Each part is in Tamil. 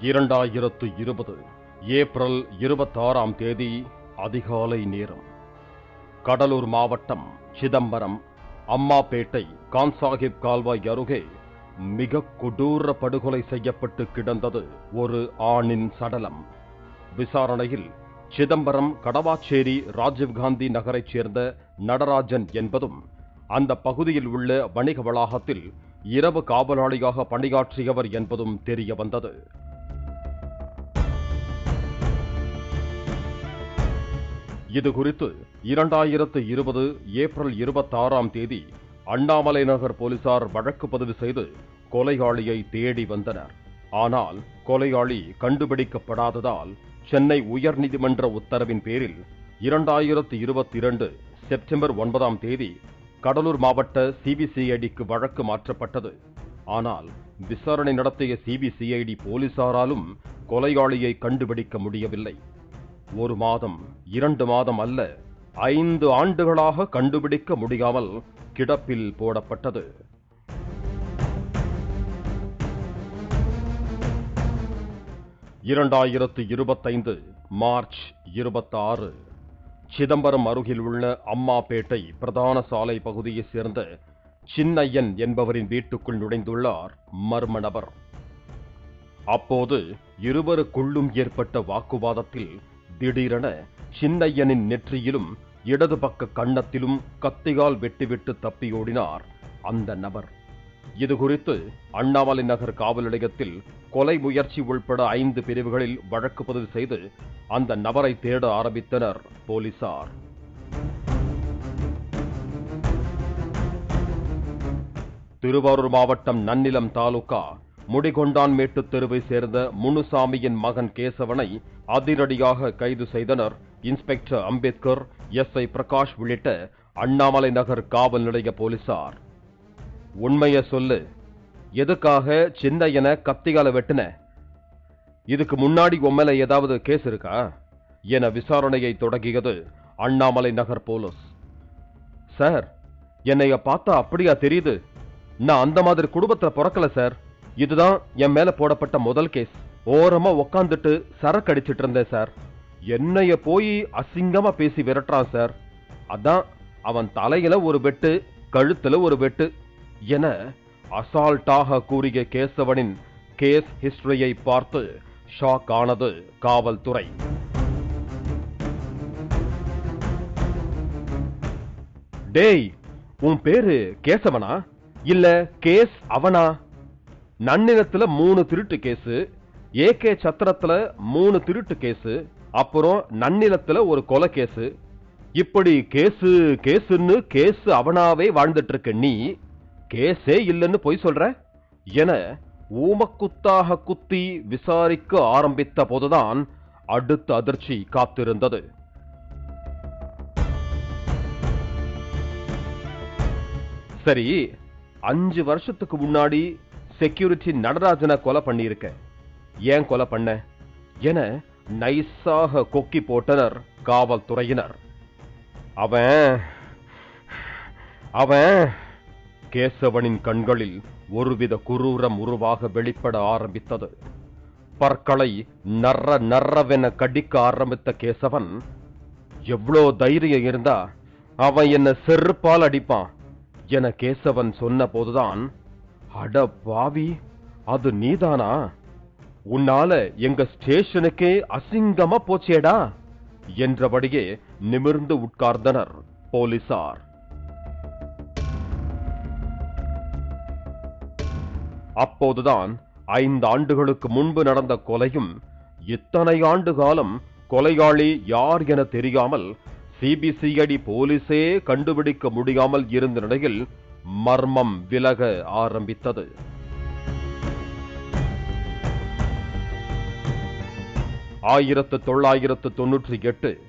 இரண்டாயிரத்து இருபது ஏப்ரல் இருபத்தாறாம் தேதி அதிகாலை நேரம். கடலூர் மாவட்டம் சிதம்பரம் அம்மாபேட்டை கான்சாஹிப் கால்வாய் அருகே மிக கொடூர படுகொலை செய்யப்பட்டு கிடந்தது ஒரு ஆணின் சடலம். விசாரணையில் சிதம்பரம் கடவாச்சேரி ராஜீவ்காந்தி நகரைச் சேர்ந்த நடராஜன் என்பதும் அந்த பகுதியில் உள்ள வணிக வளாகத்தில் இரவு காவலாளியாக பணியாற்றியவர் என்பதும் தெரிய வந்தது. இது குறித்து இரண்டாயிரத்து இருபது ஏப்ரல் இருபத்தாறாம் தேதி அண்ணாமலை நகர் போலீசார் வழக்கு பதிவு செய்து கொலையாளியை தேடி வந்தனர். ஆனால் கொலையாளி கண்டுபிடிக்கப்படாததால் சென்னை உயர்நீதிமன்ற உத்தரவின் பேரில் இரண்டாயிரத்து இருபத்தி இரண்டு செப்டம்பர் ஒன்பதாம் தேதி கடலூர் மாவட்ட சிபிசிஐடிக்கு வழக்கு மாற்றப்பட்டது. ஆனால் விசாரணை நடத்திய சிபிசிஐடி போலீசாராலும் கொலையாளியை கண்டுபிடிக்க முடியவில்லை. ஒரு மாதம் இரண்டு மாதம் அல்ல ஐந்து ஆண்டுகளாக கண்டுபிடிக்க முடியாமல் கிடப்பில் போடப்பட்டது. இரண்டாயிரத்து இருபத்தைந்து மார்ச் இருபத்தாறு சிதம்பரம் அருகில் உள்ள அம்மாபேட்டை பிரதான சாலை பகுதியைச் சேர்ந்த சின்னையன் என்பவரின் வீட்டுக்குள் நுழைந்துள்ளார் மர்ம நபர். அப்போது இருவருக்குள்ளும் ஏற்பட்ட வாக்குவாதத்தில் திடீரென சின்னையனின் நெற்றியிலும் இடது பக்க கன்னத்திலும் கத்திகால் வெட்டிவிட்டு தப்பியோடினார் அந்த நபர். இது குறித்து அண்ணாமலை நகர் காவல் நிலையத்தில் கொலை முயற்சி உள்பட ஐந்து பிரிவுகளில் வழக்கு பதிவு செய்து அந்த நபரை தேட ஆரம்பித்தனர் போலீசார். திருவாரூர் மாவட்டம் நன்னிலம் தாலுகா முடிகொண்டான்மேட்டு தெருவை சேர்ந்த முனுசாமியின் மகன் கேசவனை அதிரடியாக கைது செய்தனர். Inspector Ambedkar S. I. Prakash உள்ளிட்ட அண்ணாமலை நகர் காவல் நிலைய போலீசார். உண்மைய சொல்லு. எதுக்காக சின்னையன கத்திகால வெட்டின? இதுக்கு முன்னாடி உன் ஏதாவது கேஸ் இருக்கா? என விசாரணையை தொடங்கியது அண்ணாமலை நகர் போலீஸ். சார் என்னைய பார்த்தா அப்படியா தெரியுது? நான் அந்த மாதிரி குடும்பத்தை பிறக்கல சார். இதுதான் என் மேல போடப்பட்ட முதல் கேஸ் ஓரமா உக்காந்துட்டு சரக்கு அடிச்சிட்டு இருந்தேன் சார் என்னைய போய் அசிங்கமா பேசி விரட்டுறான் சார் அதான் அவன் தலையில ஒரு வெட்டு கழுத்துல ஒரு வெட்டு என அசால்ட்டாக கூறிய கேசவனின் கேஸ் ஹிஸ்டரியை பார்த்து ஷாக் ஆனது காவல்துறை. டேய் உன் பேரு கேசவனா? இல்ல கேஸ் அவனா? நன்னிலத்துல மூணு திருட்டு கேஸு ஏகே சத்திரத்துல மூணு திருட்டு கேஸு அப்புறம் நன்னிலத்துல ஒரு கொலை கேஸு. இப்படி கேசு கேசுன்னு கேஸ் அவனாவே வாழ்ந்துட்டு இருக்க நீ கேஸே இல்லைன்னு பொய் சொல்ற? என ஊமக்குத்தாக குத்தி விசாரிக்க ஆரம்பித்த போதுதான் அடுத்த அதிர்ச்சி காத்திருந்தது. சரி அஞ்சு வருஷத்துக்கு முன்னாடி செக்யூரிட்டி நடராஜனை கொலை பண்ணியிருக்க. ஏன் கொலை பண்ண? என நைஸாக கொக்கி போட்டனர் காவல்துறையினர். அவன் அவன் கேசவனின் கண்களில் ஒருவித குரூரம் உருவாக வெளிப்பட ஆரம்பித்தது. பற்களை நர்ற நர்றவென கடிக்க ஆரம்பித்த கேசவன் எவ்வளோ தைரியம் இருந்தா அவன் என்ன செருப்பால் அடிப்பான் என கேசவன் சொன்ன போதுதான் அட பாவி அது நீதானா? உன்னால எங்க ஸ்டேஷனுக்கே அசிங்கமா போச்சேடா? என்றபடியே நிமிர்ந்து உட்கார்ந்தனர் போலீசார். அப்போதுதான் ஐந்து ஆண்டுகளுக்கு முன்பு நடந்த கொலையும் இத்தனை ஆண்டு காலம் கொலையாளி யார் என தெரியாமல் சிபிசிஐடி போலீஸே கண்டுபிடிக்க முடியாமல் இருந்த நிலையில் மர்மம் விலக ஆரம்பித்தது. ஆயிரத்து தொள்ளாயிரத்து தொன்னூற்றி எட்டு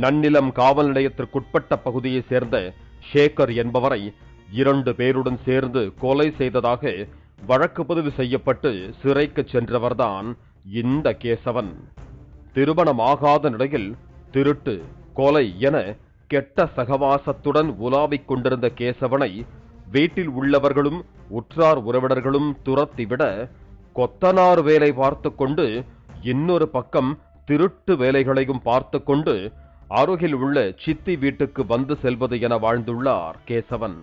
நன்னிலம் காவல் நிலையத்திற்குட்பட்ட பகுதியைச் சேர்ந்த ஷேகர் என்பவரை இரண்டு பேருடன் சேர்ந்து கொலை செய்ததாக வழக்கு பதிவு செய்யப்பட்டு சிறைக்கு சென்றவர்தான் இந்த கேசவன். திருமணமாகாத நிலையில் திருட்டு கொலை என கெட்ட சகவாசத்துடன் உலாவிக் கொண்டிருந்த கேசவனை வீட்டில் உள்ளவர்களும் உற்றார் உறவினர்களும் துரத்திவிட கொத்தனார் வேலை பார்த்து கொண்டு இன்னொரு பக்கம் திருட்டு வேலைகளையும் பார்த்து கொண்டு அருகில் உள்ள சித்தி வீட்டுக்கு வந்து செல்வது என வாழ்ந்துள்ளார் கேசவன்.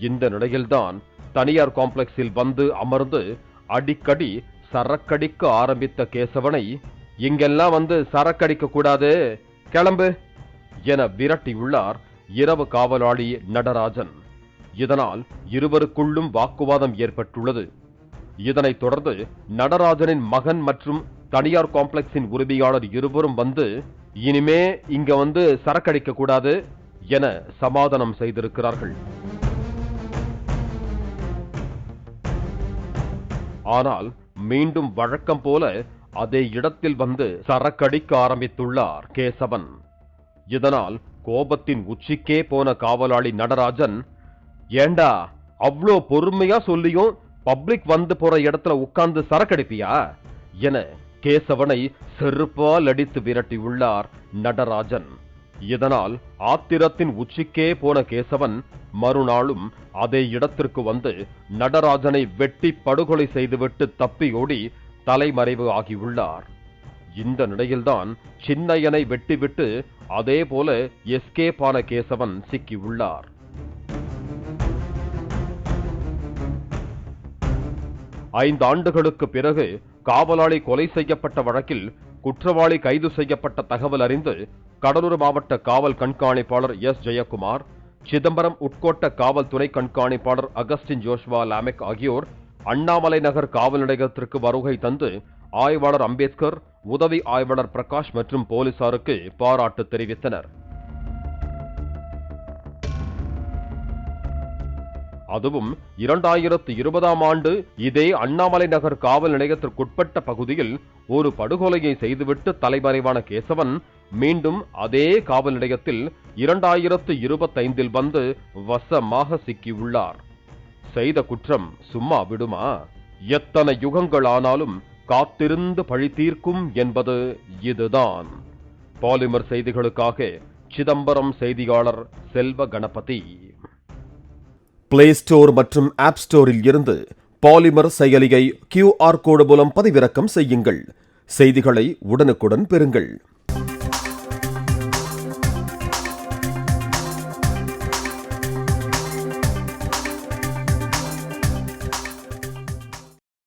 இந்த நிலையில்தான் தனியார் காம்ப்ளெக்ஸில் வந்து அமர்ந்து அடிக்கடி சரக்கடிக்க ஆரம்பித்த கேசவனை இங்கெல்லாம் வந்து சரக்கடிக்க கூடாது. கிளம்பு. என விரட்டியுள்ளார் இரவு காவலாளி நடராஜன். இதனால் இருவருக்குள்ளும் வாக்குவாதம் ஏற்பட்டுள்ளது. இதனைத் தொடர்ந்து நடராஜனின் மகன் மற்றும் தனியார் காம்ப்ளெக்ஸின் உரிமையாளர் இருவரும் வந்து இனிமே இங்க வந்து சரக்கடிக்க கூடாது என சமாதானம் செய்திருக்கிறார்கள். ஆனால் மீண்டும் வழக்கம் போல அதே இடத்தில் வந்து சரக்கடிக்க ஆரம்பித்துள்ளார் கேசவன். இதனால் கோபத்தின் உச்சிக்கே போன காவலாளி நடராஜன் ஏண்டா அவ்வளோ பொறுமையா சொல்லியும் பப்ளிக் வந்து போற இடத்துல உட்கார்ந்து சரக்கடிப்பியா என கேசவனை செருப்பால் அடித்து விரட்டியுள்ளார் நடராஜன். இதனால் ஆத்திரத்தின் உச்சிக்கே போன கேசவன் மறுநாளும் அதே இடத்திற்கு வந்து நடராஜனை வெட்டி படுகொலை செய்துவிட்டு தப்பியோடி தலைமறைவு ஆகியுள்ளார். இந்த நிலையில்தான் சின்னையனை வெட்டிவிட்டு அதே போல எஸ்கேப் ஆன கேசவன் சிக்கியுள்ளார் ஐந்து ஆண்டுகளுக்கு பிறகு காவலாளி கொலை செய்யப்பட்ட வழக்கில் குற்றவாளி கைது செய்யப்பட்ட தகவல் அறிந்து கடலூர் மாவட்ட காவல் கண்காணிப்பாளர் எஸ். ஜெயக்குமார் சிதம்பரம் உட்கோட்ட காவல்துறை கண்காணிப்பாளர் அகஸ்டின் ஜோஷ்வா லாமெக் ஆகியோர் அண்ணாமலை நகர் காவல் நிலையத்திற்கு வருகை தந்து ஆய்வாளர் அம்பேத்கர் உதவி ஆய்வாளர் பிரகாஷ் மற்றும் போலீசாருக்கு பாராட்டு தெரிவித்தனர். அதுவும் இரண்டாயிரத்து இருபதாம் ஆண்டு இதே அண்ணாமலை நகர் காவல் நிலையத்திற்குட்பட்ட பகுதியில் ஒரு படுகொலையை செய்துவிட்டு தலைமறைவான கேசவன் மீண்டும் அதே காவல் நிலையத்தில் இரண்டாயிரத்து இருபத்தைந்தில் வந்து வசமாக சிக்கியுள்ளார். செய்த குற்றம் சும்மா விடுமா? எத்தனை யுகங்கள் ஆனாலும் காத்திருந்து பழி தீர்க்கும் என்பது இதுதான். பாலிமர் செய்திகளுக்காக சிதம்பரம் செய்தியாளர் செல்வ கணபதி. பிளே ஸ்டோர் மற்றும் ஆப் ஸ்டோரில் இருந்து பாலிமர் செயலியை கியூஆர் கோடு மூலம் பதிவிறக்கம் செய்யுங்கள். செய்திகளை உடனுக்குடன் பெறுங்கள்.